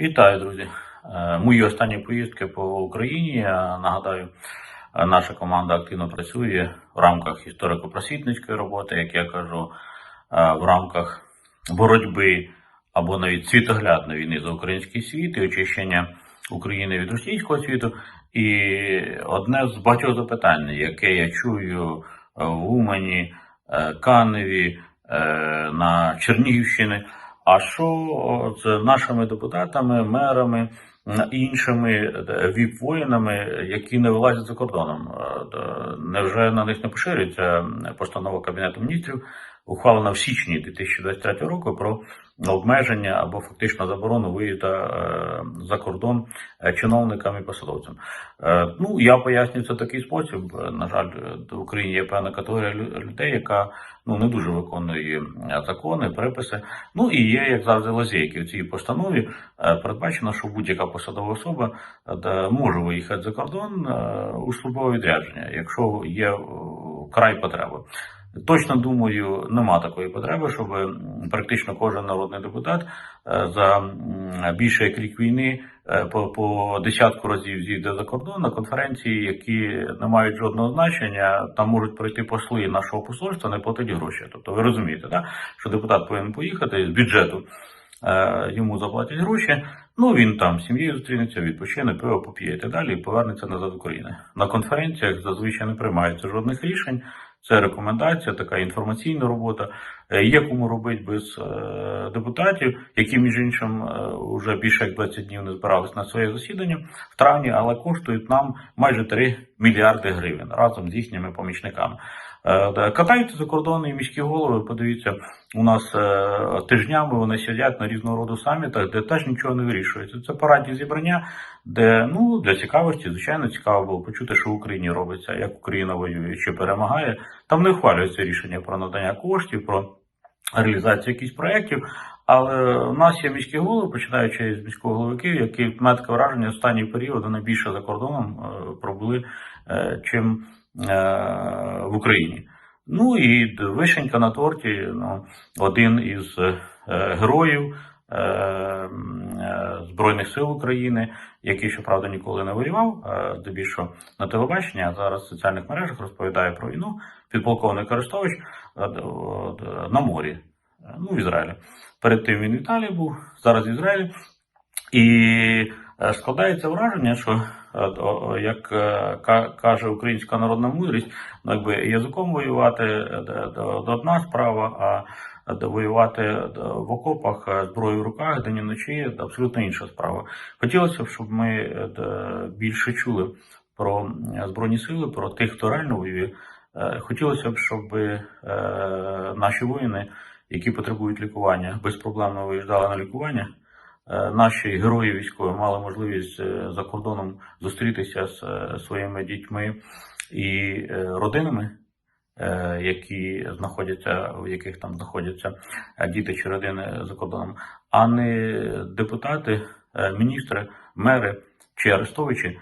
Вітаю, друзі. Е, Мої останні поїздки по Україні. Нагадаю, е, наша команда активно працює в рамках історико-просвітницької роботи, як я кажу, е, в рамках боротьби або навіть світоглядної війни за український світ і очищення України від російського світу. І одне з багатьох запитань, яке я чую в Умані, Каневі, на Чернігівщині. А що з нашими депутатами, мерами, іншими е, віп-воїнами, які не вилазять за кордоном? Е, Невже на них не поширюється постанова Кабінету міністрів, ухвалена в січні 2023 року про обмеження або фактично заборону виїзду е, за кордон е, чиновникам і посадовцям? Е, Ну, я пояснюю це такий спосіб. На жаль, в Україні є певна категорія лю- людей, яка ну не дуже виконує закони, приписи. Ну і є, як завжди, лазейки. В цій постанові передбачено, що будь-яка посадова особа може виїхати за кордон у службове відрядження, якщо є край потреби. Точно думаю, нема такої потреби, щоб практично кожен народний депутат е, за більше як рік війни е, по, по десятку разів з'їде за кордон на конференції, які не мають жодного значення. Там можуть пройти посли нашого посольства, не платить гроші. Тобто ви розумієте, да? що депутат повинен поїхати з бюджету. е, Йому заплатять гроші, ну він там з сім'єю зустрінеться, відпочине, пиво поп'є і так далі, і повернеться назад в Україну. На конференціях зазвичай не приймається жодних рішень. Це рекомендація, така інформаційна робота. Е, Є кому робити без е, депутатів, які, між іншим, е, вже більше як 20 днів не збирались на своє засідання в травні, але коштують нам майже 3 мільярди гривень разом з їхніми помічниками. Е, Катаються за кордон і міські голови. Подивіться, у нас е, тижнями вони сидять на різного роду самітах, де теж нічого не вирішується. Це парадні зібрання, де ну для цікавості, звичайно, цікаво було почути, що в Україні робиться, як Україна воює, чи перемагає. Там не ухвалюється рішення про надання коштів, про реалізацію якихось проєктів. Але в нас є міські голови, починаючи з міського голови які таке враження останній період вони більше за кордоном е, пробули, е, чим е, в Україні. Ну і вишенька на торті, ну, один із героїв Збройних сил України, який, щоправда, ніколи не воював, е, здебільшого на телебаченні, а зараз в соціальних мережах розповідає про війну, підполковник Арестович е, на морі, е, ну, в Ізраїлі. Перед тим він в Італії був, зараз в Ізраїлі. І е, складається враження, що е, як е, каже українська народна мудрість, ну якби язиком воювати е, д- д- д- одна справа, а воювати в окопах е, зброєю в руках день і вночі абсолютно інша справа. Хотілося б, щоб ми е, більше чули про е, збройні сили, про тих, хто реально воює. Е, Хотілося б, щоб е, наші воїни, які потребують лікування, безпроблемно виїжджали на лікування. Е, Наші герої військові мали можливість е, за кордоном зустрітися з е, своїми дітьми і е, родинами, е, які знаходяться, в яких там знаходяться е, діти чи родини за кордоном, а не депутати, е, міністри, мери чи арестовичі е,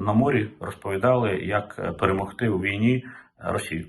на морі розповідали, як перемогти у війні Росію.